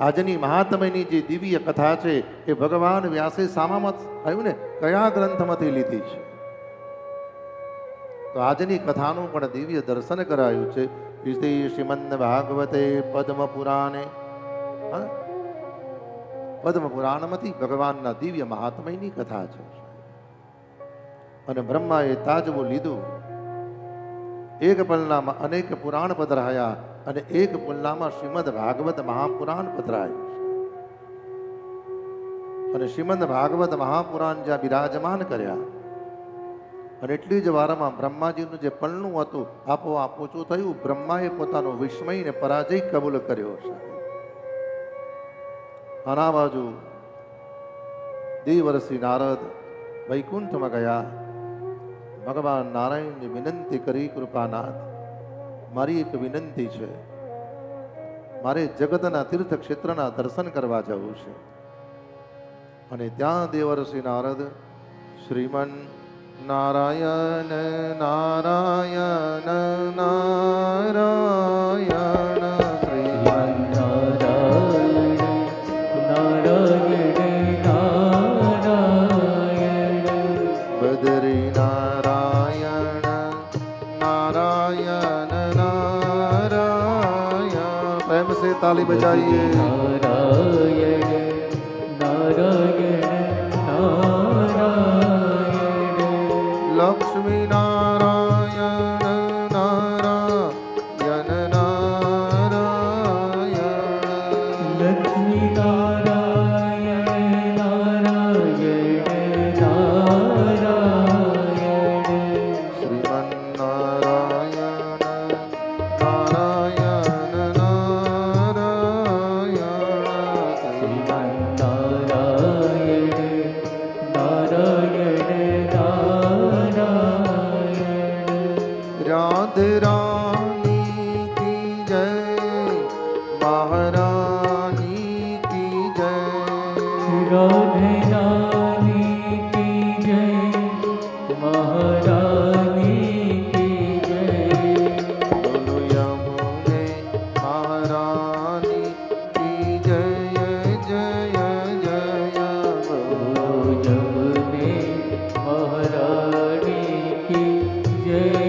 આજની મહાત્મયની જે દિવ્ય કથા છે, એ ભગવાન વ્યાસે સામામાં આવ્યું ને કયા ગ્રંથમાંથી લીધી છે? તો આજની કથાનું પણ દિવ્ય દર્શન કરાયું છે. શ્રી શ્રીમદ ભાગવતે પદ્મ પુરાણે પદ્મ પુરાણમાંથી ભગવાનના દિવ્ય મહાત્મયની કથા છે. અને બ્રહ્માએ તાજવું લીધું. એક પલનામાં અનેક પુરાણ પધરાયા અને એક પલનામાં શ્રીમદ ભાગવત મહાપુરાણ પધરાયું. અને શ્રીમદ ભાગવત મહાપુરાણ જ્યાં બિરાજમાન કર્યા, અને એટલી જ વારમાં બ્રહ્માજીનું જે પલનું હતું, આપોઆપ ઓછું થયું, બ્રહ્માએ પોતાનો વિસ્મયને પરાજય કબૂલ કર્યો. છે આના બાજુ દેવર્ષિ નારદ વૈકુંઠમાં ગયા ભગવાન નારાયણની વિનંતી કરી, કૃપાનાથ, મારી એક વિનંતી છે. મારે જગતના તીર્થ ક્ષેત્રના દર્શન કરવા જવું છે. અને ત્યાં દેવર્ષિ નારદ શ્રીમન નારાયણ નારાયણ નારાયણ. તાલી બજાઈએ. લક્ષ્મી નારાયણ નારાયણ નારાયણ. લક્ષ્મી નારાયણ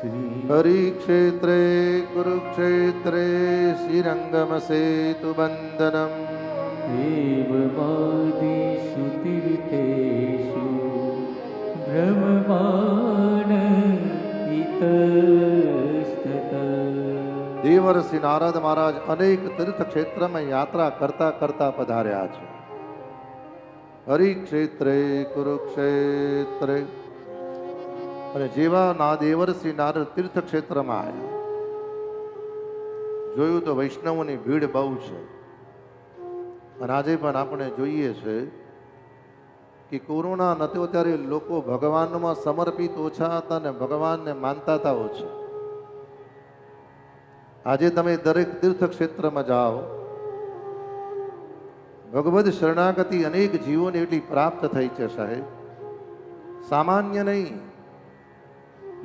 હરિક્ષેત્રે કુરુક્ષેત્રે શ્રીરંગમસેતુબંધનમ દેવવાદિષુ તીર્થેષુ બ્રહ્મમાન દેવર્ષિ નારદ મહારાજ અનેક તીર્થક્ષેત્રમાં યાત્રા કરતા કરતા પધાર્યા છે હરિક્ષેત્રે કુરુક્ષેત્રે અને જેવા ના શ્રી નારદ તીર્થ ક્ષેત્રમાં આવ્યા, જોયું તો વૈષ્ણવોની ભીડ બહુ છે. અને આજે પણ આપણે જોઈએ છે કે કોરોના નતો ત્યારે લોકો ભગવાનમાં સમર્પિત ઓછા હતા અને ભગવાનને માનતા હતા ઓછા. આજે તમે દરેક તીર્થ ક્ષેત્રમાં જાઓ, ભગવદ શરણાગતિ અનેક જીવોને એટલી પ્રાપ્ત થઈ છે સાહેબ. સામાન્ય નહીં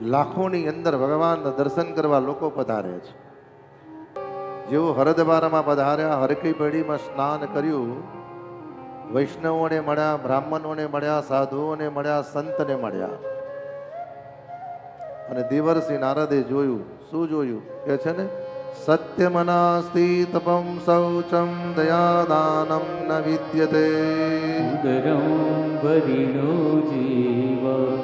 લાખોની અંદર ભગવાનના દર્શન કરવા લોકો પધારે છે. જેઓ હરદ્વારમાં પધાર્યા હરકી પેઢીમાં સ્નાન કર્યું, વૈષ્ણવોને મળ્યા, બ્રાહ્મણોને મળ્યા, સાધુઓને મળ્યા, સંતને મળ્યા. અને દેવર્ષિ નારદે જોયું, શું જોયું? કે છે ને સત્યમનાસ્તિ તપમ શૌચમ દયાદાનમ ન વિદ્યતે. ઉદરમ વરિણો જીવ.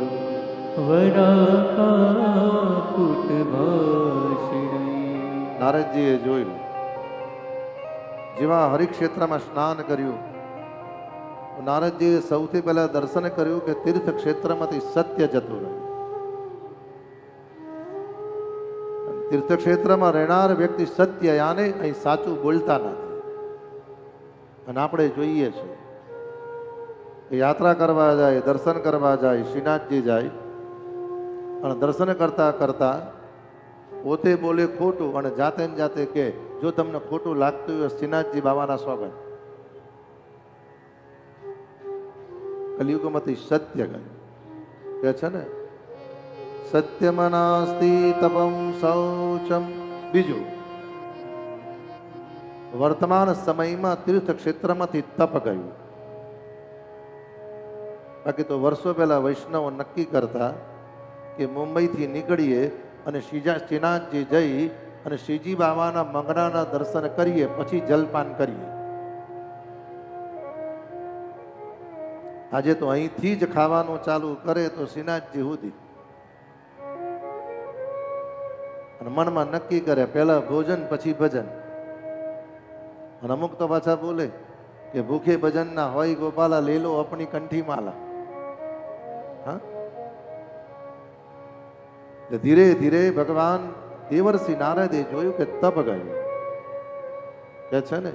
નારદજીએ જોયું. જેવા હરિક્ષેત્રમાં સ્નાન કર્યું. નારદજીએ સૌથી પહેલા દર્શન કર્યું કે તીર્થ ક્ષેત્રમાંથી સત્ય જતું રહ્યું તીર્થક્ષેત્રમાં રહેનાર વ્યક્તિ સત્ય યાને અહીં સાચું બોલતા નથી. અને આપણે જોઈએ છે યાત્રા કરવા જાય, દર્શન કરવા જાય, શ્રીનાથજી જાય અને દર્શન કરતા કરતા પોતે બોલે ખોટું અને જાતે ને જાતે કે જો તમને ખોટું લાગતું હોય, શ્રીનાથજી બાબાના સ્વાગત. કલિયુગમાંથી સત્ય કહ્યું કે છે ને સત્યમનાસ્તિ તપમ શૌચમ. બીજું, વર્તમાન સમયમાં તીર્થ ક્ષેત્રમાંથી તપ ગયું બાકી તો વર્ષો પહેલા વૈષ્ણવો નક્કી કરતા કે મુંબઈથી નીકળીએ અને શ્રીજા શ્રીનાથજી જઈ અને શ્રીજી બાબાના મંગળાના દર્શન કરીએ, પછી જલપાન કરીએ. આજે તો અહીંથી જ ખાવાનું ચાલુ કરે તો શ્રીનાથજી સુધી. અને મનમાં નક્કી કરે, પહેલા ભોજન, પછી ભજન. અને અમુક તો પાછા બોલે કે ભૂખે ભજન ના હોય ગોપાલા, લીલો આપણી કંઠી માલા. હા? ધીરે ધીરે ભગવાન દેવર્ષિ નારદે જોયું કે તપ ગયું. કે છે ને,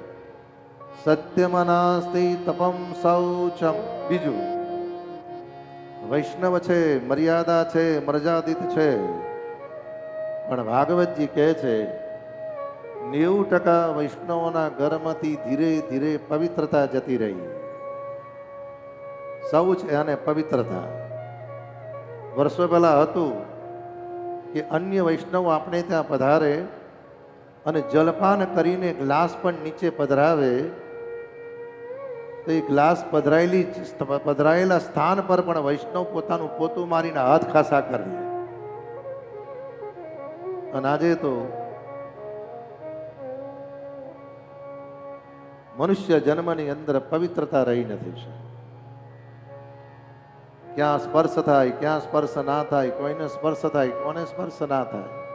સત્યમનાસ્તિ તપમ શૌચમ. બીજું, વૈષ્ણવ છે, મર્યાદા છે મર્યાદિત છે. પણ ભાગવતજી કહે છે, નેવું ટકા વૈષ્ણવોના ઘરમાંથી ધીરે ધીરે પવિત્રતા જતી રહી. શૌચ અને પવિત્રતા. વર્ષો પહેલાં હતું કે અન્ય વૈષ્ણવ આપણે ત્યાં પધારે અને જલપાન કરીને ગ્લાસ પણ નીચે પધરાવે, તો એ ગ્લાસ પધરાયેલી પધરાયેલા સ્થાન પર પણ વૈષ્ણવ પોતાનું પોતું મારીને હાથ ખાસા કરે. અને આજે તો મનુષ્ય જન્મની અંદર પવિત્રતા રહી નથી છે ક્યાં સ્પર્શ થાય ક્યાં સ્પર્શ ના થાય કોઈને સ્પર્શ થાય કોને સ્પર્શ ના થાય.